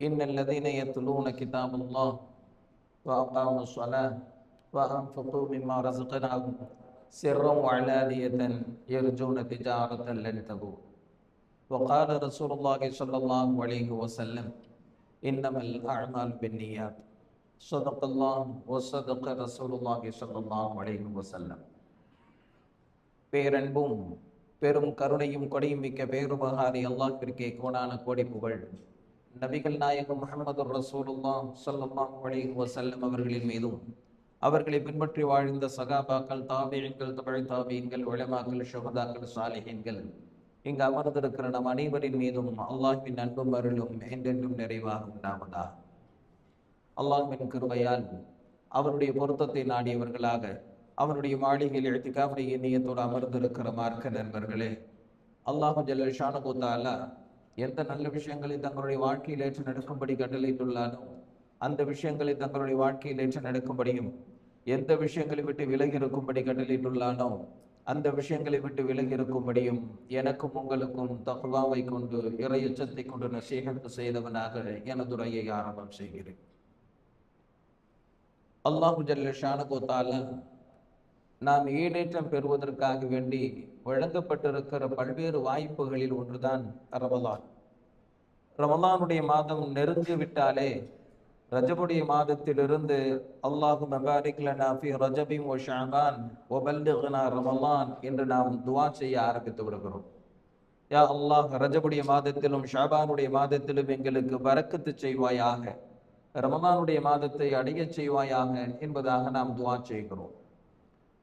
إن الذين يتلون كتاب الله وأقاموا الصلاة وأنفقوا مما رزقناهم سرا وعلانية يرجون تجارة لن تبور وقال رسول الله صلى الله عليه وسلم إنما الأعمال بالنيات صدق الله وصدق رسول الله صلى الله عليه وسلم பேரன்பும் பெரும் கருணையும் கொடையும் மிக்க பேருபகாரி அல்லாஹ்விற்கே கோடான கோடி புகழ் நபிகள் நாயகம் முகமது ரசூலுல்லா ஸல்லல்லாஹு அலைஹி வசல்லம் அவர்களின் மீதும் அவர்களை பின்பற்றி வாழ்ந்த சகாபாக்கள் தாபியங்கள் தமிழ் தாபியங்கள் உலமாக்கள் ஷுஹதாக்கள் சாலிஹின்கள் இங்கு அமர்ந்திருக்கிற நம் அனைவரின் மீதும் அல்லாஹ்வின் அன்பும் அருளும் என்றென்றும் நிறைவாக உண்டாவதா அல்லாஹ்வின் கிருபையால் அவருடைய பொருத்தத்தை நாடியவர்களாக அவருடைய மாளிகையில் எழுத்துக்காவுடைய எண்ணியத்தோடு அமர்ந்திருக்கிற மார்க்க நண்பர்களே அல்லாஹு ஜல்லல் ஷானகுத்தாலா எந்த நல்ல விஷயங்களை தங்களுடைய வாழ்க்கையில் ஏற்று நடக்கும்படி கட்டளையிட்டுள்ளானோ அந்த விஷயங்களை தங்களுடைய வாழ்க்கையில் ஏற்று நடக்கும்படியும் எந்த விஷயங்களை விட்டு விலகி இருக்கும்படி கட்டளையிட்டுள்ளானோ அந்த விஷயங்களை விட்டு விலகி இருக்கும்படியும் எனக்கும் உங்களுக்கும் தகுவாவை கொண்டு இறை எச்சத்தை கொண்டு நசீகத்து செய்தவனாக எனதுரையை ஆரம்பம் செய்கிறேன். அல்லாஹு ஜல்ல ஷானகுத்தாலா நாம் ஈடேற்றம் பெறுவதற்காக வேண்டி வழங்கப்பட்டிருக்கிற பல்வேறு வாய்ப்புகளில் ஒன்றுதான் ரமலான். ரமலானுடைய மாதம் நெருங்கி விட்டாலே ரஜபுடைய மாதத்திலிருந்து அல்லாஹு மபாரிக் லனா ஃபி ஷாபான் ஒபல்லிக்னா ரமலான் என்று நாம் துவா செய்ய ஆரம்பித்து விடுகிறோம். யா அல்லாஹ் ரஜபுடைய மாதத்திலும் ஷாபானுடைய மாதத்திலும் எங்களுக்கு வரக்கத்து செய்வாயாக ரமலானுடைய மாதத்தை அடையச் செய்வாயாக என்பதாக நாம் துவா செய்கிறோம்.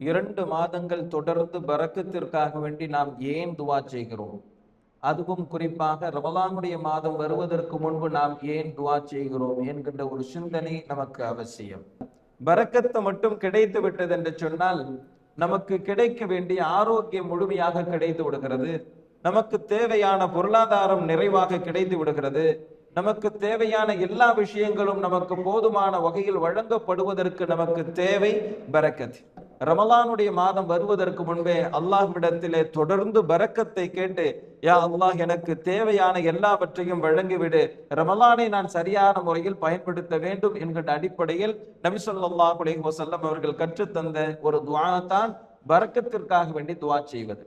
இரண்டு மாதங்கள் தொடர்ந்து பறக்கத்திற்காக வேண்டி நாம் ஏன் துவா செய்கிறோம்? அதுவும் குறிப்பாக ரமலானுடைய மாதம் வருவதற்கு முன்பு நாம் ஏன் துவா செய்கிறோம் என்கின்ற ஒரு சிந்தனை நமக்கு அவசியம். பறக்கத்தை மட்டும் கிடைத்து விட்டது என்று சொன்னால் நமக்கு கிடைக்க வேண்டிய ஆரோக்கியம் முழுமையாக கிடைத்து விடுகிறது. நமக்கு தேவையான பொருளாதாரம் நிறைவாக கிடைத்து விடுகிறது. நமக்கு தேவையான எல்லா விஷயங்களும் நமக்கு போதுமான வகையில் வழங்கப்படுவதற்கு நமக்கு தேவை பரக்கத் ரமலானுடைய மாதம் வருவதற்கு முன்பே அல்லாஹ்விடத்திலே தொடர்ந்து பரக்கத்தை கேட்டு யா அல்லாஹ் எனக்கு தேவையான எல்லாவற்றையும் வழங்கிவிடு. ரமலானை நான் சரியான முறையில் பயன்படுத்த வேண்டும் என்கின்ற அடிப்படையில் நபி ஸல்லல்லாஹு அலைஹி அவர்கள் கற்றுத்தந்த ஒரு துஆ தான் பரக்கத்திற்காக வேண்டி துவா செய்வது.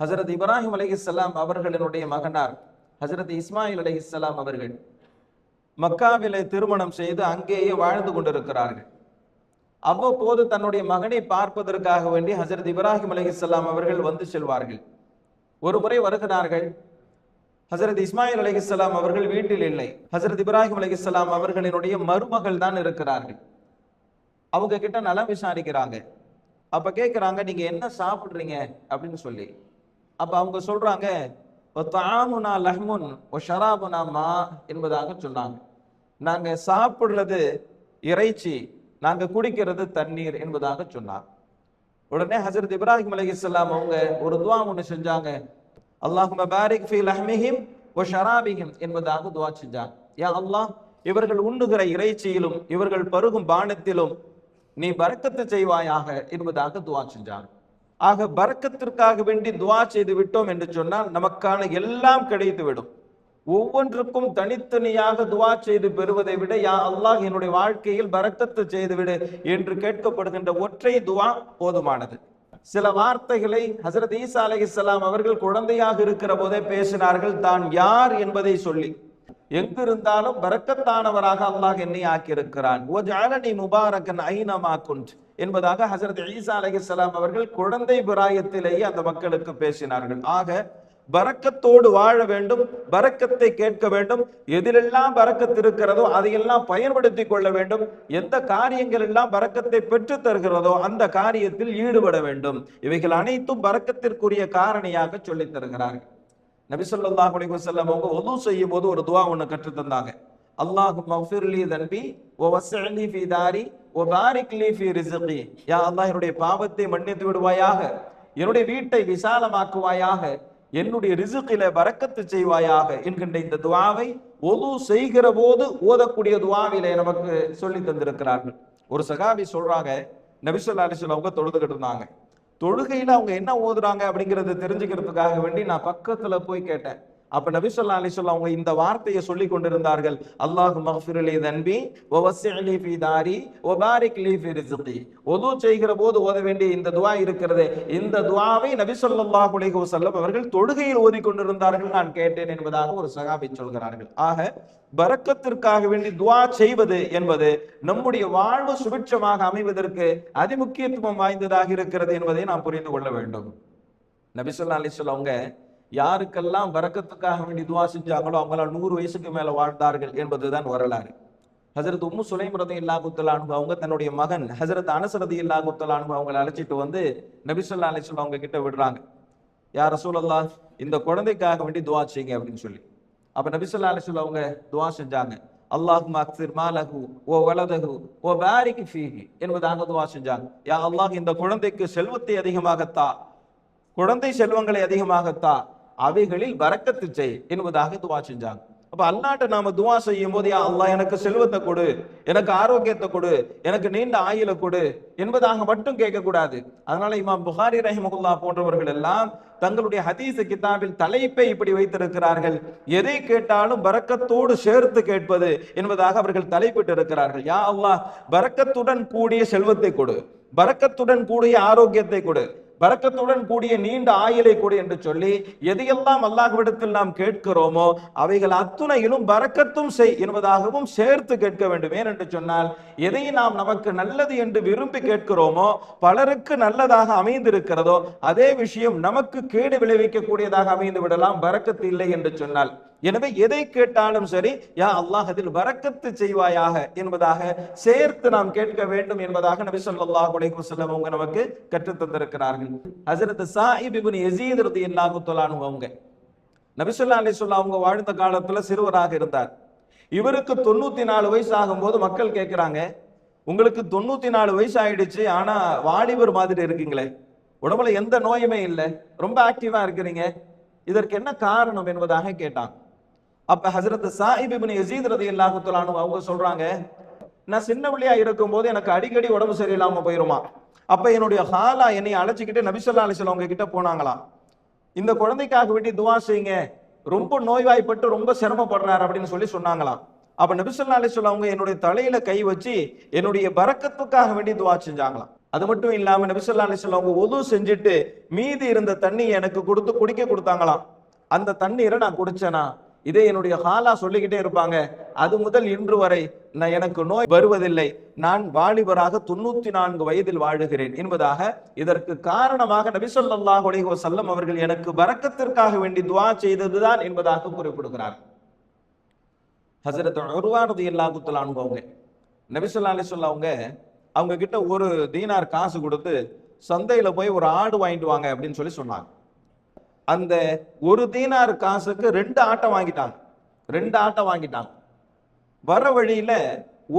ஹசரத் இப்ராஹிம் அலைஹிஸ்ஸலாம் அவர்களினுடைய மகனார் ஹசரத் இஸ்மாயில் அலைஹிஸ்ஸலாம் அவர்கள் மக்காவிலே திருமணம் செய்து அங்கேயே வாழ்ந்து கொண்டிருக்கிறார்கள். அவ்வப்போது தன்னுடைய மகனை பார்ப்பதற்காக வேண்டி ஹசரத் இப்ராஹிம் அலைஹிஸ்ஸலாம் அவர்கள் வந்து செல்வார்கள். ஒரு முறை வருகிறார்கள். ஹசரத் இஸ்மாயில் அலைஹிஸ்ஸலாம் அவர்கள் வீட்டில் இல்லை. ஹசரத் இப்ராஹிம் அலைஹிஸ்ஸலாம் அவர்களினுடைய மருமகள் தான் இருக்கிறார்கள். அவங்க கிட்ட நலம் விசாரிக்கிறாங்க. அப்ப கேட்கிறாங்க நீங்க என்ன சாப்பிடுறீங்க? அப்படின்னு சொல்லி. அப்ப அவங்க சொல்றாங்க தாமுனா லஹ்முன் ஷராபுனா மா என்பதாக சொன்னாங்க. நாங்க சாப்பிடுறது இறைச்சி நாங்க குடிக்கிறது தண்ணீர் என்பதாக சொன்னார். உடனே ஹசரத் இப்ராஹிம் அலைஹிஸ்ஸலாம் அவங்க ஒரு துவா ஒன்று செஞ்சாங்க. அல்லாஹும பாரிக் ஃபீல் அஹ்மிஹிம் ஒ ஷராபிஹிம் என்பதாக துவா செஞ்சாங்க யா அல்லாஹ் இவர்கள் உண்ணுகிற இறைச்சியிலும் இவர்கள் பருகும் பானத்திலும் நீ பறக்கத்து செய்வாயாக என்பதாக துவா செஞ்சாங்க ஆக பறக்கத்திற்காக வேண்டி துவா செய்து விட்டோம் என்று சொன்னால் நமக்கான எல்லாம் கிடைத்து விடும் ஒவ்வொன்றுக்கும் தனித்தனியாக துவா செய்து பெறுவதை விட யா அல்லாஹ் என்னுடைய வாழ்க்கையில் பரக்கத்து செய்துவிடு என்று கேட்கப்படுகின்ற ஒற்றை துவா போதுமானது. சில வார்த்தைகளை ஹசரத் ஈசா அலைஹிஸ்ஸலாம் அவர்கள் குழந்தையாக இருக்கிற போதே பேசினார்கள் தான் யார் என்பதை சொல்லி எங்கிருந்தாலும் பரக்கத்தானவராக அல்லாஹ் என்னை ஆக்கியிருக்கிறான். ஓ ஜாலனி முபாரக்கன் ஐனமா குண்ட் என்பதாக ஹசரத் ஈசா அலைஹிஸ்ஸலாம் அவர்கள் குழந்தை பிராயத்திலேயே அந்த மக்களுக்கு பேசினார்கள். ஆக பறக்கத்தோடு வாழ வேண்டும் பறக்கத்தை கேட்க வேண்டும். எதிலெல்லாம் பறக்கத்து இருக்கிறதோ அதையெல்லாம் பயன்படுத்திக் கொள்ள வேண்டும். எந்த காரியங்கள் எல்லாம் பறக்கத்தை பெற்று தருகிறதோ அந்த காரியத்தில் ஈடுபட வேண்டும். இவைகள் அனைத்தும் பறக்கத்திற்குரிய காரணியாக சொல்லித் தருகிறார்கள். நபிசல்லா குலிகு செல்லம் அவங்க ஒது செய்யும் போது ஒரு துவா ஒன்று கற்று தந்தாங்க. அல்லாஹ் மஃபிர்லி தன்பி ஓ வசலி ஃபி தாரி ஓ பாரிக் லி ஃபி ரிஸ்கி. யா அல்லாஹ் என்னுடைய பாவத்தை மன்னித்து விடுவாயாக. என்னுடைய வீட்டை விசாலமாக்குவாயாக. என்னுடைய ரிசுக்கில வரக்கத்து செய்வாயாக என்கின்ற இந்த துவாவை ஒது செய்கிற போது ஓதக்கூடிய துவாவிலே நமக்கு சொல்லி தந்திருக்கிறார்கள். ஒரு சகாபி சொல்றாங்க நபிசல்லா அலிஸ்வல் அவங்க தொழுதுகிட்டு இருந்தாங்க. தொழுகையில அவங்க என்ன ஓதுறாங்க அப்படிங்கறத தெரிஞ்சுக்கிறதுக்காக வேண்டி நான் பக்கத்துல போய் கேட்டேன். அப்ப நபிசல்லா அலிஸ்வல் அவங்க இந்த வார்த்தையை சொல்லி கொண்டிருந்தார்கள். அல்லாஹ் மஃபிரலி தன்பி ஓ ஃபி தாரி ஒபாரிக் லீ ஃபி ரிஸ்கி. ஒது செய்கிற போது ஓத வேண்டிய இந்த துவா இருக்கிறது. இந்த துவாவை நபி ஸல்லல்லாஹு அலைஹி வஸல்லம் அவர்கள் தொழுகையில் ஓதிக்கொண்டிருந்தார்கள். நான் கேட்டேன் என்பதாக ஒரு சகாபி சொல்கிறார்கள். ஆக பரக்கத்திற்காக வேண்டி துவா செய்வது என்பது நம்முடைய வாழ்வு சுபிட்சமாக அமைவதற்கு அதிமுக்கியத்துவம் வாய்ந்ததாக இருக்கிறது என்பதை நாம் புரிந்து கொள்ள வேண்டும். நபிசல்லா அலிஸ்வல் அவங்க யாருக்கெல்லாம் வரக்கத்துக்காக வேண்டி துவா செஞ்சாங்களோ அவங்களாம் நூறு வயசுக்கு மேல வாழ்ந்தார்கள் என்பதுதான் வரலாறு. ஹசரத் உம்மு சுலைம் ரதி இல்லா குத்தலானு அவங்க தன்னுடைய மகன் ஹசரத் அனஸ் ரதி இல்லா குத்தலானு அவங்களை அழைச்சிட்டு வந்து நபிசல்லா அலிஸ்வல் அவங்க கிட்ட விடுறாங்க. யார் ரசூலல்லா இந்த குழந்தைக்காக வேண்டி துவா செய்யுங்க அப்படின்னு சொல்லி. அப்ப நபிசல்லா அலிஸ்வல் அவங்க துவா செஞ்சாங்க. அல்லாஹ் அக்சிர் மாலகு ஓ வலதகு ஓ பாரிக் ஃபீஹி என்பதாக துவா செஞ்சாங்க. யா அல்லாஹ் இந்த குழந்தைக்கு செல்வத்தை அதிகமாகத்தா? குழந்தை செல்வங்களை அதிகமாகத்தா? அவைகளில் வரக்கத்து செய் என்பதாக துவா செஞ்சாங்க. அப்ப அல்லாட்ட நாம துவா செய்யும் போது யா அல்லாஹ் எனக்கு செல்வத்தை கொடு எனக்கு ஆரோக்கியத்தை கொடு எனக்கு நீண்ட ஆயுள கொடு என்பதாக மட்டும் கேட்கக்கூடாது. அதனால இமாம் புகாரி ரஹிமகுல்லா போன்றவர்கள் எல்லாம் தங்களுடைய ஹதீஸ் கிதாபில் தலைப்பை இப்படி வைத்திருக்கிறார்கள். எதை கேட்டாலும் பறக்கத்தோடு சேர்த்து கேட்பது என்பதாக அவர்கள் தலைப்பிட்டு இருக்கிறார்கள் யா அல்லாஹ் பறக்கத்துடன் கூடிய செல்வத்தை கொடு பறக்கத்துடன் கூடிய ஆரோக்கியத்தை கொடு பறக்கத்துடன் கூடிய நீண்ட ஆயிலை கொடு என்று சொல்லி எதையெல்லாம் அல்லாஹ்விடத்தில் நாம் கேட்கிறோமோ அவைகள் அத்துணையிலும் பறக்கத்தும் செய் என்பதாகவும் சேர்த்து கேட்க வேண்டும் ஏனென்று சொன்னால் எதை நாம் நமக்கு நல்லது என்று விரும்பி கேட்கிறோமோ பலருக்கு நல்லதாக அமைந்திருக்கிறதோ அதே விஷயம் நமக்கு கேடு விளைவிக்கக்கூடியதாக அமைந்து விடலாம் பறக்கத்து இல்லை என்று சொன்னால். எனவே எதை கேட்டாலும் சரி யா அல்லாஹ் அதில் வரக்கத்து செய்வாயாக என்பதாக சேர்த்து நாம் கேட்க வேண்டும் என்பதாக நபி சொல்லா அலைஹி செல்லம் அவங்க நமக்கு கற்றுத் தந்திருக்கிறார்கள். ஹசரத் சாஹிப் இபின் யஸீத் ரலியல்லாஹு தஆலா அன்ஹு அவங்க. நபி ஸல்லல்லாஹு அலைஹி அவங்க வாழ்ந்த காலத்துல சிறுவராக இருந்தார். இவருக்கு தொண்ணூத்தி நாலு வயசு ஆகும்போது மக்கள் கேட்கிறாங்க உங்களுக்கு தொண்ணூத்தி நாலு வயசு ஆயிடுச்சு ஆனா வாலிபர் மாதிரி இருக்கீங்களே உடம்புல எந்த நோயுமே இல்லை ரொம்ப ஆக்டிவா இருக்கிறீங்க இதற்கு என்ன காரணம்? என்பதாக கேட்டான். அப்ப ஹசரத் சாஹிப் இபின் யஸீத் ரதி தஆலா அவங்க சொல்றாங்க நான் சின்ன பிள்ளையா இருக்கும்போது எனக்கு அடிக்கடி உடம்பு சரியில்லாம போயிருமா? அப்ப என்னுடைய ஹாலா என்னை அழைச்சிக்கிட்டு நபிசல்லா அலிசல் அவங்க கிட்ட போனாங்களாம் இந்த குழந்தைக்காக வேண்டி துவா செய்யுங்க ரொம்ப நோய்வாய்ப்பட்டு ரொம்ப சிரமப்படுறாரு அப்படின்னு சொல்லி சொன்னாங்களாம் அப்ப நபிசல்லா அலிசல் அவங்க என்னுடைய தலையில கை வச்சு என்னுடைய பறக்கத்துக்காக வேண்டி துவா செஞ்சாங்களாம். அது மட்டும் இல்லாம நபிசல்லா அலிசல் அவங்க உதவு செஞ்சுட்டு மீதி இருந்த தண்ணி எனக்கு கொடுத்து குடிக்க கொடுத்தாங்களாம். அந்த தண்ணீரை நான் குடிச்சேனா? இதை என்னுடைய ஹாலா சொல்லிக்கிட்டே இருப்பாங்க. அது முதல் இன்று வரை நான் எனக்கு நோய் வருவதில்லை. நான் வாலிபராக தொண்ணூத்தி நான்கு வயதில் வாழுகிறேன் என்பதாக இதற்கு காரணமாக நபிசல்லாஹ் ஸல்லல்லாஹு செல்லம் அவர்கள் எனக்கு வரக்கத்திற்காக வேண்டி துவா செய்ததுதான் என்பதாக குறிப்பிடுகிறார். ஹசரத் உருவானது ரலியல்லாஹு தஆலா அவங்க நபிசல்லா அலி அவங்க அவங்க கிட்ட ஒரு தீனார் காசு கொடுத்து சந்தையில போய் ஒரு ஆடு வாங்கிட்டு வாங்க அப்படின்னு சொல்லி சொன்னாங்க. அந்த ஒரு தீனார் காசுக்கு ரெண்டு ஆட்டை வாங்கிட்டாங்க. ரெண்டு ஆட்டை வாங்கிட்டாங்க. வர வழியில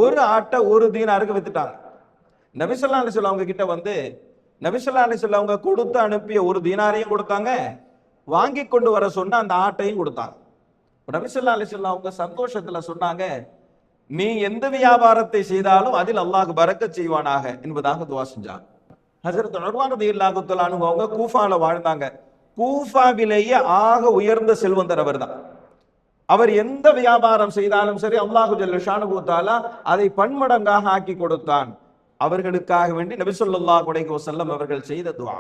ஒரு ஆட்டை ஒரு தீனாருக்கு வித்துட்டாங்க. நபிசல்லா அலிஸ்வல் அவங்க கிட்ட வந்து நபிசல்லா அலிஸ்வல் அவங்க கொடுத்து அனுப்பிய ஒரு தீனாரையும் கொடுத்தாங்க. வாங்கி கொண்டு வர சொன்ன அந்த ஆட்டையும் கொடுத்தாங்க. நபிசல்லா அலிஸ்வல் அவங்க சந்தோஷத்துல சொன்னாங்க நீ எந்த வியாபாரத்தை செய்தாலும் அதில் அல்லாஹ் பறக்க செய்வானாக என்பதாக துவா செஞ்சாங்க. ஹசரத் உர்வான் ரலியல்லாஹு அனுபவங்க அவங்க கூஃபால வாழ்ந்தாங்க. கூஃபாவிலேயே ஆக உயர்ந்த செல்வந்தர் அவர்தான். அவர் எந்த வியாபாரம் செய்தாலும் சரி அல்லாஹு ஜல்ல ஷானுகு அதை பன்மடங்காக ஆக்கி கொடுத்தான். அவர்களுக்காக வேண்டி நபி ஸல்லல்லாஹு அலைஹி அவர்கள் செய்த துவா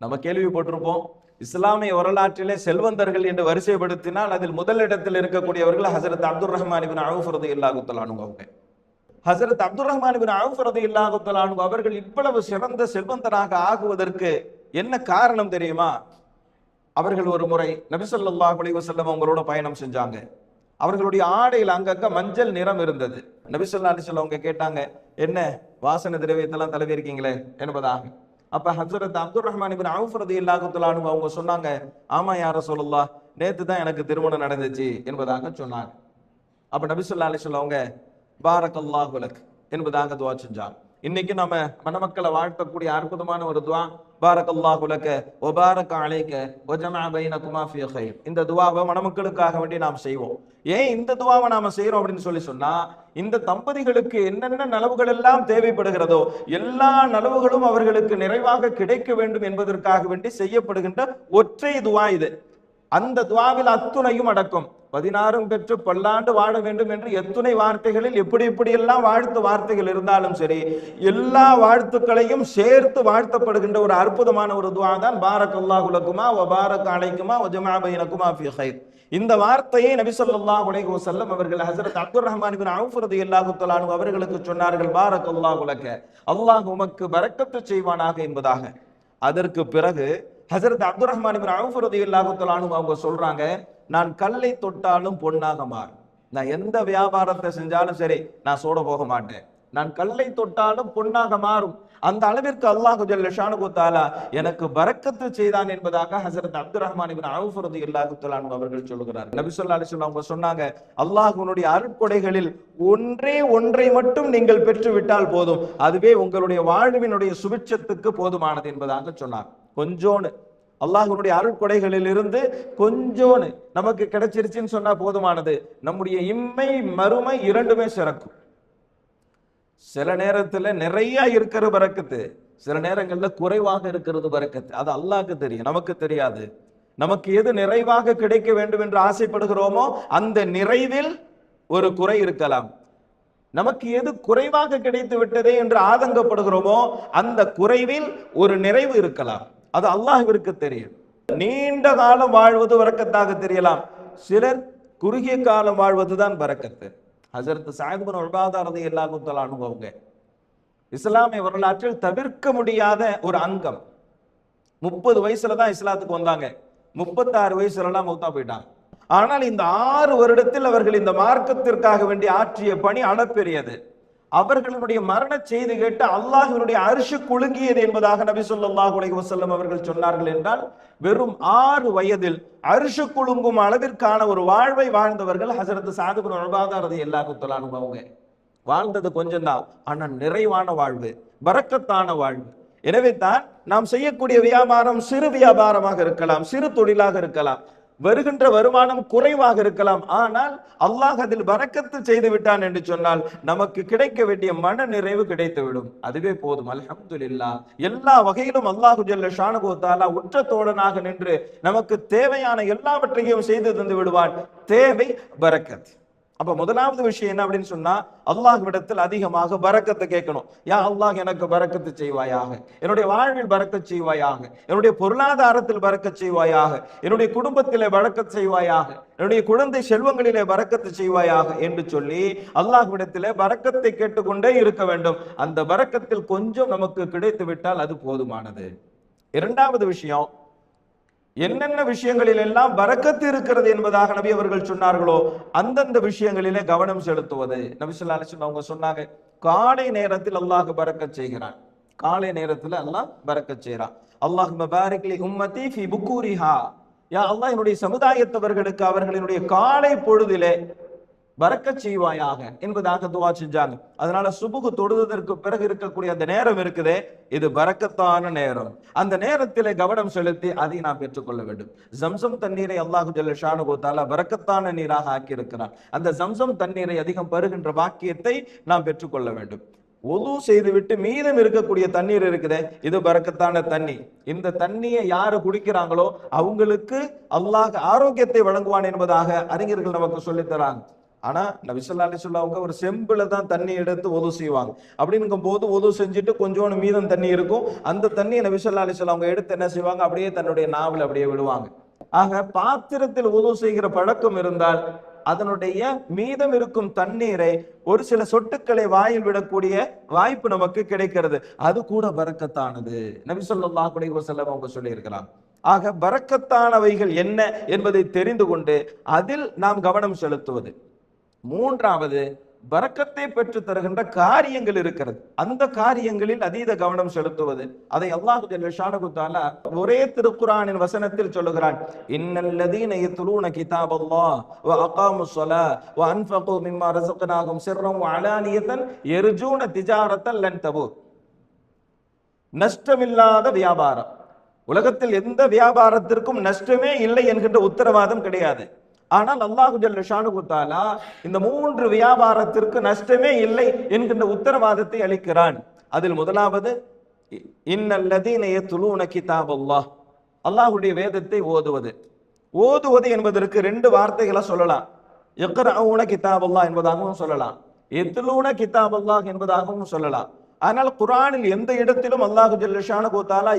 நம்ம கேள்விப்பட்டிருப்போம் இஸ்லாமிய வரலாற்றிலே செல்வந்தர்கள் என்று வரிசைப்படுத்தினால் அதில் முதலிடத்தில் இருக்கக்கூடியவர்கள் ஹசரத் அப்துல் ரஹ்மான் இபின் அவுஃப் ரலியல்லாஹு அவங்க. ஹசரத் அப்துல் ரஹ்மான் இபின் அவுஃப் ரலியல்லாஹு அவர்கள் இவ்வளவு சிறந்த செல்வந்தராக ஆகுவதற்கு என்ன காரணம் தெரியுமா? அவர்கள் ஒரு முறை நபிசல்லா ஸல்லல்லாஹு அலைஹி அவங்களோட பயணம் செஞ்சாங்க. அவர்களுடைய ஆடையில் அங்கங்க மஞ்சள் நிறம் இருந்தது. நபிசல்லா அலிசல்ல அவங்க கேட்டாங்க என்ன? வாசனை திரவியத்தெல்லாம் தழுவி இருக்கீங்களே என்பதாக அப்ப ஹசரத் அப்துல் ரஹ்மான் இபின் அவுஃப் அவங்க சொன்னாங்க ஆமா யார ரசூலுல்லாஹ் நேத்து தான் எனக்கு திருமணம் நடந்துச்சு என்பதாக சொன்னாங்க. அப்ப நபிசுல்லா அலிசல்ல அவங்க பாரக் அல்லாஹுலக் என்பதாக துவா செஞ்சாங்க. இன்னைக்கு நம்ம மணமக்களை வாழ்த்தக்கூடிய அற்புதமான ஒரு துவா. பாரக் அல்லாஹுலக்க ஒபாரக் அலைக்க ஒஜமா பைனகுமா இந்த துவாவை மணமக்களுக்காக வேண்டி நாம் செய்வோம். ஏன் இந்த துவாவை நாம செய்யறோம் அப்படின்னு சொல்லி சொன்னா இந்த தம்பதிகளுக்கு என்னென்ன நலவுகள் எல்லாம் தேவைப்படுகிறதோ எல்லா நலவுகளும் அவர்களுக்கு நிறைவாக கிடைக்க வேண்டும் என்பதற்காக வேண்டி செய்யப்படுகின்ற ஒற்றை துவா இது. அந்த துவாவில் அத்துணையும் அடக்கும். பதினாறும் பெற்று பல்லாண்டு வாழ வேண்டும் என்று எத்துணை வார்த்தைகளில் எப்படி இப்படியெல்லாம் எல்லாம் வாழ்த்து வார்த்தைகள் இருந்தாலும் சரி எல்லா வாழ்த்துக்களையும் சேர்த்து வாழ்த்தப்படுகின்ற ஒரு அற்புதமான ஒரு துவா தான் பாரக் அல்லாஹுலக்குமா ஒ பாரக் அலைக்குமா ஒ ஜமாபைனக்குமா ஃபி ஹைர் இந்த வார்த்தையை நபிசல்லா உலக செல்லம் அவர்கள் ஹசரத் அப்துர் ரஹ்மான் இப்னு அவுஃப் ரலியல்லாஹு அவர்களுக்கு சொன்னார்கள் பாரக் அல்லாஹ் உலக அல்லாஹ் உமக்கு பரக்கத்து செய்வானாக என்பதாக. அதற்கு பிறகு ஹசரத் அப்துல் ரஹ்மான் இப்னு அவுஃப் ரலியல்லாஹு அவங்க சொல்றாங்க நான் கல்லை தொட்டாலும் பொன்னாக மாறும். நான் எந்த வியாபாரத்தை செஞ்சாலும் சரி நான் சோட போக மாட்டேன். நான் கல்லை தொட்டாலும் பொன்னாக மாறும். அந்த அளவிற்கு அல்லாஹு ஜல்ல கோத்தாலா எனக்கு பறக்கத்து செய்தான் என்பதாக ஹசரத் அப்துல் ரஹ்மான் இப்னு அவுஃப் ரலியல்லாஹு அவர்கள் சொல்கிறார் நபி சொல்லா அலைஹி அவங்க சொன்னாங்க அல்லாஹுனுடைய அருட்கொடைகளில் ஒன்றே ஒன்றை மட்டும் நீங்கள் பெற்று விட்டால் போதும். அதுவே உங்களுடைய வாழ்வினுடைய சுபிட்சத்துக்கு போதுமானது என்பதாக சொன்னார். கொஞ்சோன்னு அல்லாஹனுடைய அருட்கொடைகளில் இருந்து கொஞ்சோன்னு நமக்கு கிடைச்சிருச்சுன்னு சொன்னா போதுமானது. நம்முடைய இம்மை மறுமை இரண்டுமே சிறக்கும். சில நேரத்துல நிறைய இருக்கிற பறக்கத்து சில நேரங்கள்ல குறைவாக இருக்கிறது பறக்கத்து. அது அல்லாஹ்க்கு தெரியும் நமக்கு தெரியாது. நமக்கு எது நிறைவாக கிடைக்க வேண்டும் என்று ஆசைப்படுகிறோமோ அந்த நிறைவில் ஒரு குறை இருக்கலாம். நமக்கு எது குறைவாக கிடைத்து விட்டதே என்று ஆதங்கப்படுகிறோமோ அந்த குறைவில் ஒரு நிறைவு இருக்கலாம். அது அல்லாஹிற்கு தெரியும். நீண்ட காலம் வாழ்வது வரக்கத்தாக தெரியலாம். சிலர் குறுகிய காலம் வாழ்வதுதான் பறக்கத்து ஹசரத் சாஹிபின் உபாதா ரதி எல்லாக்கும் அனுபவங்க இஸ்லாமிய வரலாற்றில் தவிர்க்க முடியாத ஒரு அங்கம். முப்பது வயசுல தான் இஸ்லாத்துக்கு வந்தாங்க. முப்பத்தாறு வயசுல எல்லாம் மௌத்தா போயிட்டாங்க. ஆனால் இந்த ஆறு வருடத்தில் அவர்கள் இந்த மார்க்கத்திற்காக வேண்டி ஆற்றிய பணி அளப்பெரியது அவர்களுடைய மரண செய்தி கேட்டு அல்லாஹினுடைய அரிசி குலுங்கியது என்பதாக நபி சொல்லாஹ் உலக வசல்லம் அவர்கள் சொன்னார்கள் என்றால் வெறும் ஆறு வயதில் அரிசி குலுங்கும் அளவிற்கான ஒரு வாழ்வை வாழ்ந்தவர்கள் ஹசரத் சாதுபுன் உபாதா எல்லா குத்தலானு அவங்க. வாழ்ந்தது கொஞ்சம் தான் நிறைவான வாழ்வு பறக்கத்தான வாழ்வு. எனவே தான் நாம் செய்யக்கூடிய வியாபாரம் சிறு வியாபாரமாக இருக்கலாம் சிறு தொழிலாக இருக்கலாம். வருகின்ற வருமானம் குறைவாக இருக்கலாம். ஆனால் அல்லாஹ் அதில் வரக்கத்து செய்து விட்டான் என்று சொன்னால் நமக்கு கிடைக்க வேண்டிய மன நிறைவு கிடைத்துவிடும். அதுவே போதும். அல்ஹம்துலில்லா. எல்லா வகையிலும் அல்லாஹு ஜல்ல ஷானுகோ உற்ற தோழனாக நின்று நமக்கு தேவையான எல்லாவற்றையும் செய்து தந்து விடுவான். தேவை பரக்கத் அப்ப முதலாவது விஷயம் என்ன அப்படின்னு சொன்னா அல்லாஹ்விடத்தில் அதிகமாக பறக்கத்தை கேட்கணும். யா அல்லாஹ் எனக்கு பறக்கத்து செய்வாயாக. என்னுடைய வாழ்வில் பறக்க செய்வாயாக. என்னுடைய பொருளாதாரத்தில் பறக்க செய்வாயாக. என்னுடைய குடும்பத்திலே பறக்க செய்வாயாக. என்னுடைய குழந்தை செல்வங்களிலே பறக்கத்து செய்வாயாக என்று சொல்லி அல்லாஹ் விடத்திலே பறக்கத்தை கேட்டுக்கொண்டே இருக்க வேண்டும். அந்த பறக்கத்தில் கொஞ்சம் நமக்கு கிடைத்து விட்டால் அது போதுமானது. இரண்டாவது விஷயம் என்னென்ன விஷயங்களில் எல்லாம் பரக்கத்து இருக்கிறது என்பதாக நபி அவர்கள் சொன்னார்களோ அந்தந்த விஷயங்களிலே கவனம் செலுத்துவது. நபி சொல்லா அவங்க சொன்னாங்க காலை நேரத்தில் அல்லாஹ் பறக்க செய்கிறான். காலை நேரத்தில் அல்லாஹ் பறக்க செய்கிறான். அல்லாஹ் மபாரிக்லி உம்மதி ஃபி புக்கூரிஹா யா அல்லாஹ் என்னுடைய சமுதாயத்தவர்களுக்கு அவர்களினுடைய காலை பொழுதிலே வரக்க செய்வாயாக என்பதாக துவா செஞ்சாங்க. அதனால சுபுகு தொடுவதற்கு பிறகு இருக்கக்கூடிய அந்த நேரம் இருக்குதே இது வரக்கத்தான நேரம். அந்த நேரத்திலே கவனம் செலுத்தி அதை நாம் பெற்றுக்கொள்ள வேண்டும். ஜம்சம் தண்ணீரை அல்லாஹு ஜல்ல ஷானுகோத்தால வரக்கத்தான நீராக ஆக்கியிருக்கிறார். அந்த ஜம்சம் தண்ணீரை அதிகம் பருகின்ற பாக்கியத்தை நாம் பெற்றுக்கொள்ள வேண்டும். ஒது செய்துவிட்டு மீதம் இருக்கக்கூடிய தண்ணீர் இருக்குதே இது பறக்கத்தான தண்ணி. இந்த தண்ணியை யாரு குடிக்கிறாங்களோ அவங்களுக்கு அல்லாஹ் ஆரோக்கியத்தை வழங்குவான் என்பதாக அறிஞர்கள் நமக்கு சொல்லித் ஆனா நபி ஸல்லல்லாஹு அலைஹி அவங்க ஒரு செம்பில் தான் தண்ணி எடுத்து ஒது செய்வாங்க. அப்படின்னுக்கும் போது ஒது செஞ்சுட்டு கொஞ்சோண்டு மீதம் தண்ணி இருக்கும். அந்த தண்ணியை நபி ஸல்லல்லாஹு அலைஹி அவங்க எடுத்து என்ன செய்வாங்க? அப்படியே தன்னுடைய நாவல் அப்படியே விடுவாங்க. ஆக பாத்திரத்தில் உதவு செய்கிற பழக்கம் இருந்தால் அதனுடைய மீதம் இருக்கும் தண்ணீரை ஒரு சில சொட்டுக்களை வாயில் விடக்கூடிய வாய்ப்பு நமக்கு கிடைக்கிறது. அது கூட வரக்கத்தானது நபி ஸல்லல்லாஹு அலைஹி அவங்க சொல்லியிருக்கிறாங்க. ஆக பறக்கத்தானவைகள் என்ன என்பதை தெரிந்து கொண்டு அதில் நாம் கவனம் செலுத்துவது. மூன்றாவது பறக்கத்தை பெற்று தருகின்ற காரியங்கள் இருக்கிறது. அந்த காரியங்களில் அதீத கவனம் செலுத்துவது. அதை அல்லாஹு ஜல்லஷானு ஒரே திருக்குறானின் வசனத்தில் சொல்லுகிறான். இன்னல்லதீன யத்லூன கிதாபல்லாஹ் வ அகாமு ஸலா வ அன்ஃபகு மிம்மா ரஸக்னாஹும் சிர்ரம் வ அலானியத்தன் யர்ஜூன திஜாரத்தன் லன் தபூர் நஷ்டமில்லாத வியாபாரம். உலகத்தில் எந்த வியாபாரத்திற்கும் நஷ்டமே இல்லை என்கின்ற உத்தரவாதம் கிடையாது. ஆனால் அல்லாஹு ஜல்ல ஷானு இந்த மூன்று வியாபாரத்திற்கு நஷ்டமே இல்லை என்கின்ற உத்தரவாதத்தை அளிக்கிறான். அதில் முதலாவது இன்னல்லதீன யத்லூன கிதாபல்லாஹ். அல்லாஹுடைய வேதத்தை ஓதுவது. ஓதுவது என்பதற்கு ரெண்டு வார்த்தைகளை சொல்லலாம். இக்ரஊன கிதாபல்லாஹ் என்பதாகவும் சொல்லலாம். எத்லூன கிதாபல்லாஹ் என்பதாகவும் சொல்லலாம். ஆனால் குரானில் எந்த இடத்திலும் அல்லாஹு ஜல்லுஷான கோத்தாலா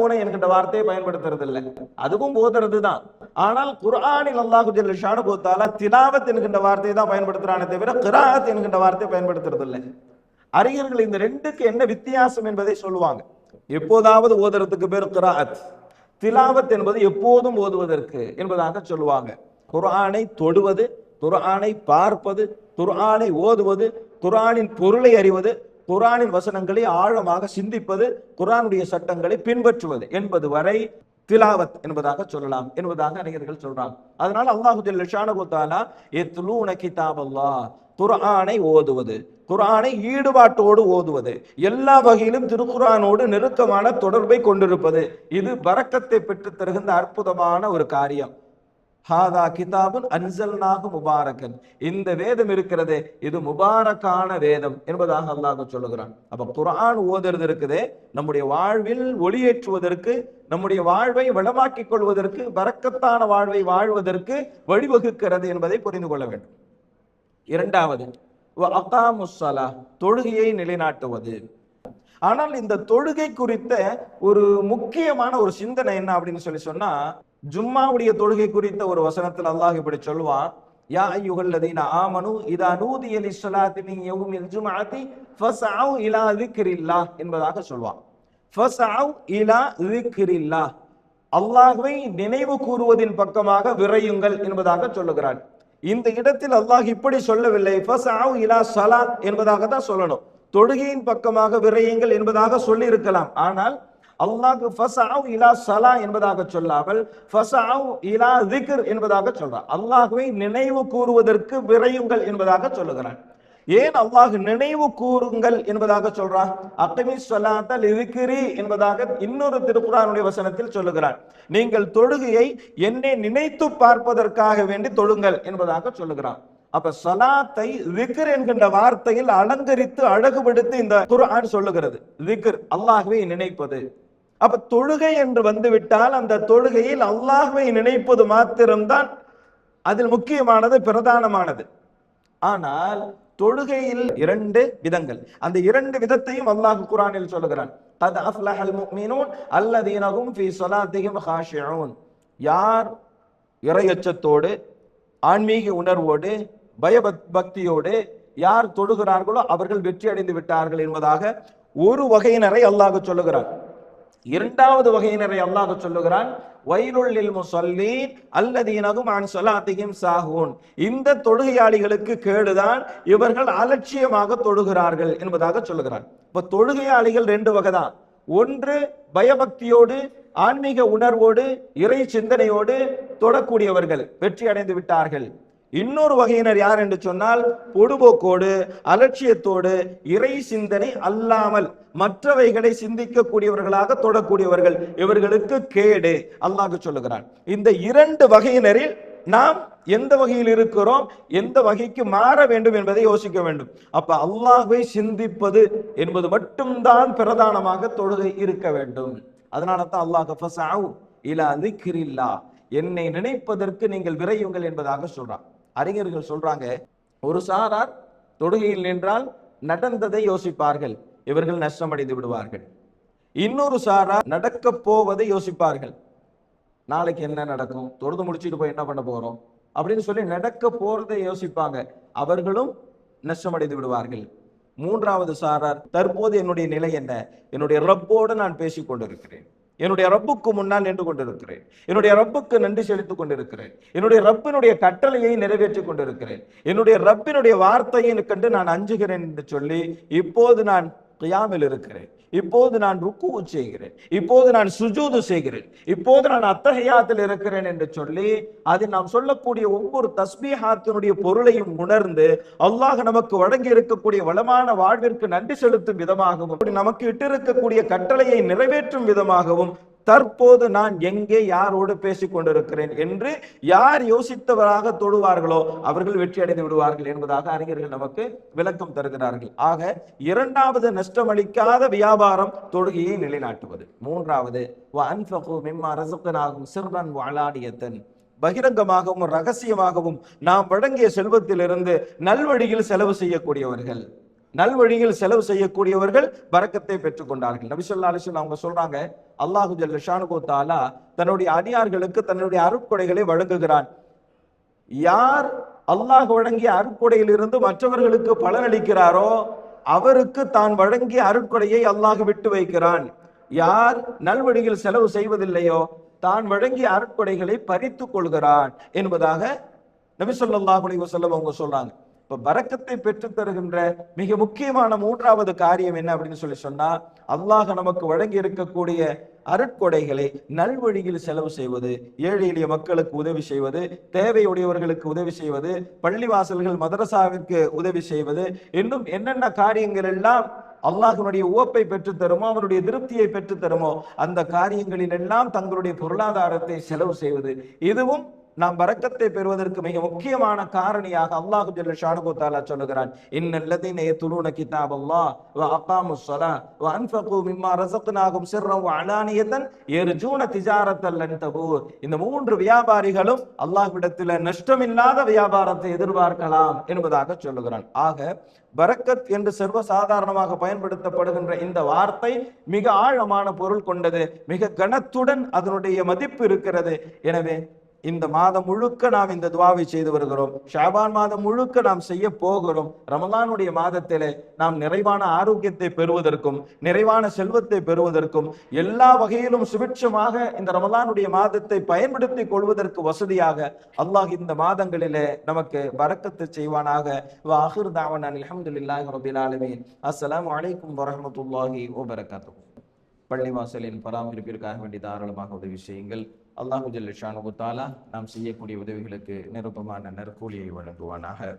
ஊனை என்கின்ற வார்த்தையை பயன்படுத்துறது இல்லை அதுவும் ஓதுறது தான் ஆனால் குரானில் அல்லாஹு ஜல்லுஷான கோத்தாலா திலாவத் என்கின்ற வார்த்தையை தான் பயன்படுத்துறானே தவிர கிராத் என்கின்ற வார்த்தையை பயன்படுத்துறது இல்லை அறிஞர்கள் இந்த ரெண்டுக்கு என்ன வித்தியாசம் என்பதை சொல்லுவாங்க. எப்போதாவது ஓதுறதுக்கு பேர் கிராத் திலாவத் என்பது எப்போதும் ஓதுவதற்கு என்பதாக சொல்லுவாங்க. குர்ஆனை தொடுவது குரானை பார்ப்பது குரானை ஓதுவது குரானின் பொருளை அறிவது குரானின் வசனங்களை ஆழமாக சிந்திப்பது குரானுடைய சட்டங்களை பின்பற்றுவது என்பது வரை திலாவத் என்பதாக சொல்லலாம் என்பதாக அறிஞர்கள் சொல்றாங்க. அதனால அல்லாஹு ஜல்லஷானு தாலா எத்லூன கிதாபல்லாஹ் குர்ஆனை ஓதுவது குர்ஆனை ஈடுபாட்டோடு ஓதுவது எல்லா வகையிலும் திருக்குர்ஆனோடு நெருக்கமான தொடர்பை கொண்டிருப்பது இது பறக்கத்தை பெற்று தருகின்ற அற்புதமான ஒரு காரியம். ஹாதா கிதாபுன் அன்சல்னாகு முபாரக்கன் இந்த வேதம் இருக்கிறதே இது முபாரக்கான வேதம் என்பதாக அல்லாஹ் சொல்லுகிறான். அப்ப குரான் ஓதுறது இருக்குதே நம்முடைய வாழ்வில் ஒளியேற்றுவதற்கு நம்முடைய வாழ்வை வளமாக்கிக் கொள்வதற்கு வரக்கத்தான வாழ்வை வாழ்வதற்கு வழிவகுக்கிறது என்பதை புரிந்து கொள்ள வேண்டும். இரண்டாவது அகாமுசலா தொழுகையை நிலைநாட்டுவது. ஆனால் இந்த தொழுகை குறித்த ஒரு முக்கியமான ஒரு சிந்தனை என்ன அப்படின்னு சொல்லி சொன்னா ஜும்மாவுடைய தொழுகை குறித்த ஒரு வசனத்தில் அல்லாஹ் இப்படி சொல்லுவான். யா ஐயுகல்லதீன ஆமனு இதா நூதிய லிஸ்ஸலாத்தி மின் யௌமில் ஜும்ஆத்தி ஃபஸ்அவு இலா ذிக்ரில்லாஹ் என்பதாக சொல்வான். ஃபஸ்அவு இலா ذிக்ரில்லாஹ் அல்லாஹ்வை நினைவு கூறுவதின் பக்கமாக விரையுங்கள் என்பதாக சொல்லுகிறான். இந்த இடத்தில் அல்லாஹ் இப்படி சொல்லவில்லை. ஃபஸ்அவு இலா ஸலாத் என்பதாக தான் சொல்லணும். தொழுகையின் பக்கமாக விரையுங்கள் என்பதாக சொல்லி இருக்கலாம் ஆனால் அல்லாஹ் ஃபசாவ் இலா சலா என்பதாக சொல்லாமல் ஃபசாவ் இலா திக்ர் என்பதாக சொல்றான். அல்லாஹுவை நினைவு கூறுவதற்கு விரையுங்கள் என்பதாக சொல்லுகிறான். ஏன் அல்லாஹ் நினைவு கூறுங்கள் என்பதாக சொல்றான்? அத்தமி சொல்லாத்தல் இருக்கிறி என்பதாக இன்னொரு திருக்குறானுடைய வசனத்தில் சொல்லுகிறான். நீங்கள் தொழுகையை என்னை நினைத்து பார்ப்பதற்காக வேண்டி தொழுங்கள் என்பதாக சொல்லுகிறான். அப்ப சலாத்தை விக்ர் என்கின்ற வார்த்தையில் அலங்கரித்து அழகுபடுத்தி இந்த குர்ஆன் சொல்லுகிறது. விக்ர் அல்லாஹுவை நினைப்பது. அப்ப தொழுகை என்று வந்துவிட்டால் அந்த தொழுகையில் அல்லாஹுவை நினைப்பது மாத்திரம்தான் அதில் முக்கியமானது பிரதானமானது. ஆனால் தொழுகையில் இரண்டு விதங்கள். அந்த இரண்டு விதத்தையும் அல்லாஹ் குரானில் சொல்லுகிறான். கத் அஃப்லஹல் முக்மினூன் அல்லதீனகும் ஃபி ஸலாத்திஹிம் யார் இறையச்சத்தோடு ஆன்மீக உணர்வோடு பயபக்தியோடு யார் தொழுகிறார்களோ அவர்கள் வெற்றி அடைந்து விட்டார்கள் என்பதாக ஒரு வகையினரை அல்லாஹ் சொல்லுகிறார் இரண்டாவது வகையினரை அல்லாஹ் சொல்லுகிறான் வயலுள்ளில் முசல்லி அல்லதீனகும் அன் சொல்லாத்தையும் சாகுன் இந்த தொழுகையாளிகளுக்கு கேடுதான் இவர்கள் அலட்சியமாக தொழுகிறார்கள் என்பதாக சொல்லுகிறான். இப்ப தொழுகையாளிகள் ரெண்டு வகைதான் ஒன்று பயபக்தியோடு ஆன்மீக உணர்வோடு இறை சிந்தனையோடு தொடக்கூடியவர்கள் வெற்றி அடைந்து விட்டார்கள். இன்னொரு வகையினர் யார் என்று சொன்னால் பொடுபோக்கோடு அலட்சியத்தோடு இறை சிந்தனை அல்லாமல் மற்றவைகளை சிந்திக்கக்கூடியவர்களாக தொடக்கூடியவர்கள். இவர்களுக்கு கேடு அல்லாஹ் சொல்லுகிறான். இந்த இரண்டு வகையினரில் நாம் எந்த வகையில் இருக்கிறோம் எந்த வகைக்கு மாற வேண்டும் என்பதை யோசிக்க வேண்டும். அப்ப அல்லாஹை சிந்திப்பது என்பது மட்டும்தான் பிரதானமாக தொழுகை இருக்க வேண்டும். அதனால தான் அல்லாஹ் ஃபஸஅவு இலா திக்ரில்லா. என்னை நினைப்பதற்கு நீங்கள் விரையுங்கள் என்பதாக சொல்றான். அறிஞர்கள் சொல்றாங்க ஒரு சாரார் தொடுகையில் நின்றால் நடந்ததை யோசிப்பார்கள் இவர்கள் நஷ்டமடைந்து விடுவார்கள். இன்னொரு சாரார் நடக்க போவதை யோசிப்பார்கள். நாளைக்கு என்ன நடக்கும்? தொழுது முடிச்சுட்டு போய் என்ன பண்ண போறோம்? அப்படின்னு சொல்லி நடக்க போறதை யோசிப்பாங்க. அவர்களும் நஷ்டமடைந்து விடுவார்கள். மூன்றாவது சாரார் தற்போது என்னுடைய நிலை என்ன? என்னுடைய ரப்போடு நான் பேசிக் கொண்டிருக்கிறேன் என்னுடைய ரப்புக்கு முன்னால் நின்று கொண்டிருக்கிறேன். என்னுடைய ரப்புக்கு நன்றி செலுத்திக் கொண்டிருக்கிறேன். என்னுடைய ரப்பினுடைய கட்டளையை நிறைவேற்றிக் கொண்டிருக்கிறேன். என்னுடைய ரப்பினுடைய வார்த்தையை கண்டு நான் அஞ்சுகிறேன் என்று சொல்லி இப்போது நான் கியாமில் இருக்கிறேன். இப்போது நான் ருக்கு செய்கிறேன். இப்போது நான் சுஜூது செய்கிறேன். இப்போது நான் அத்தகையாத்தில் இருக்கிறேன் என்று சொல்லி அது நாம் சொல்லக்கூடிய ஒவ்வொரு தஸ்பீஹாத்தினுடைய பொருளையும் உணர்ந்து அல்லாஹ் நமக்கு வழங்கி இருக்கக்கூடிய வளமான வாழ்விற்கு நன்றி செலுத்தும் விதமாகவும் அப்படி நமக்கு இட்டிருக்கக்கூடிய கட்டளையை நிறைவேற்றும் விதமாகவும் தற்போது நான் எங்கே யாரோடு பேசிக் கொண்டிருக்கிறேன் என்று யார் யோசித்தவராக தொடுவார்களோ அவர்கள் வெற்றி அடைந்து விடுவார்கள் என்பதாக அறிஞர்கள் நமக்கு விளக்கம் தருகிறார்கள். ஆக இரண்டாவது நஷ்டமளிக்காத வியாபாரம் தொழுகையை நிலைநாட்டுவது. மூன்றாவது சிறுவன் வாழாடியத்தன் பகிரங்கமாகவும் ரகசியமாகவும் நாம் வழங்கிய செல்வத்திலிருந்து நல்வழியில் செலவு செய்யக்கூடியவர்கள். நல்வழியில் செலவு செய்யக்கூடியவர்கள் பரக்கத்தை பெற்றுக்கொண்டார்கள். நபிசல்லா அலிஸ்லாம் அவங்க சொல்றாங்க அல்லாஹு ஜல்ல ஷானுகோ தாலா தன்னுடைய அடியார்களுக்கு தன்னுடைய அருட்கொடைகளை வழங்குகிறான். யார் அல்லாஹ் வழங்கிய அருட்கொடையிலிருந்து மற்றவர்களுக்கு பலனளிக்கிறாரோ அவருக்கு தான் வழங்கிய அருட்கொடையை அல்லாஹ் விட்டு வைக்கிறான். யார் நல்வழியில் செலவு செய்வதில்லையோ தான் வழங்கிய அருட்கொடைகளை பறித்துக் கொள்கிறான் என்பதாக நபி ஸல்லல்லாஹு அலைஹி அவங்க சொல்றாங்க. இப்ப வரக்கத்தை பெற்று தருகின்ற மிக முக்கியமான மூன்றாவது காரியம் என்ன அப்படின்னு சொல்லி சொன்னா அல்லாஹ் நமக்கு வழங்கி இருக்கக்கூடிய அருட்கொடைகளை நல்வழியில் செலவு செய்வது ஏழை எளிய மக்களுக்கு உதவி செய்வது தேவையுடையவர்களுக்கு உதவி செய்வது பள்ளிவாசல்கள் மதரசாவிற்கு உதவி செய்வது இன்னும் என்னென்ன காரியங்கள் எல்லாம் அல்லாஹனுடைய உவப்பை பெற்று தருமோ அவனுடைய திருப்தியை பெற்று தருமோ அந்த காரியங்களில் எல்லாம் தங்களுடைய பொருளாதாரத்தை செலவு செய்வது. இதுவும் நாம் வரக்கத்தை பெறுவதற்கு மிக முக்கியமான காரணியாக அல்லாஹு ஜல்ல ஷானு தாலா சொல்லுகிறான். இன்னல்லதீன யத்லூன கிதாப் அல்லாஹ் வ அகாமுஸ் ஸலா வ அன்ஃபகு மிம்மா ரஸக்னாஹும் சிர்ரன் வ அலானியதன் யர்ஜூன திஜாரத்தல் லன் தபூர் இந்த மூன்று வியாபாரிகளும் அல்லாஹ்விடத்தில் நஷ்டமில்லாத வியாபாரத்தை எதிர்பார்க்கலாம் என்பதாக சொல்லுகிறான். ஆக பரக்கத் என்று சர்வ சாதாரணமாக பயன்படுத்தப்படுகின்ற இந்த வார்த்தை மிக ஆழமான பொருள் கொண்டது மிக கனத்துடன் அதனுடைய மதிப்பு இருக்கிறது. எனவே இந்த மாதம் முழுக்க நாம் இந்த துவாவை செய்து வருகிறோம். ஷாபான் மாதம் முழுக்க நாம் செய்ய போகிறோம். ரமலானுடைய மாதத்திலே நாம் நிறைவான ஆரோக்கியத்தை பெறுவதற்கும் நிறைவான செல்வத்தை பெறுவதற்கும் எல்லா வகையிலும் சுபிட்சமாக இந்த ரமலானுடைய மாதத்தை பயன்படுத்திக் கொள்வதற்கு வசதியாக அல்லாஹ் இந்த மாதங்களிலே நமக்கு வரக்கத்து செய்வானாக. வாஹிர் தாவன் அல்ஹம்துலில்லாஹி ரபில் ஆலமீன். அலைக்கும் வரஹ்மத்துல்லாஹி வபரகாத்துஹு. பள்ளிவாசலின் பராமரிப்பிற்காக வேண்டி தாராளமாக உதவி செய்யுங்கள். அல்லாஹு ஜல்ல தாலா நாம் செய்யக்கூடிய உதவிகளுக்கு நிருப்பமான நற்கூலியை வழங்குவானாக.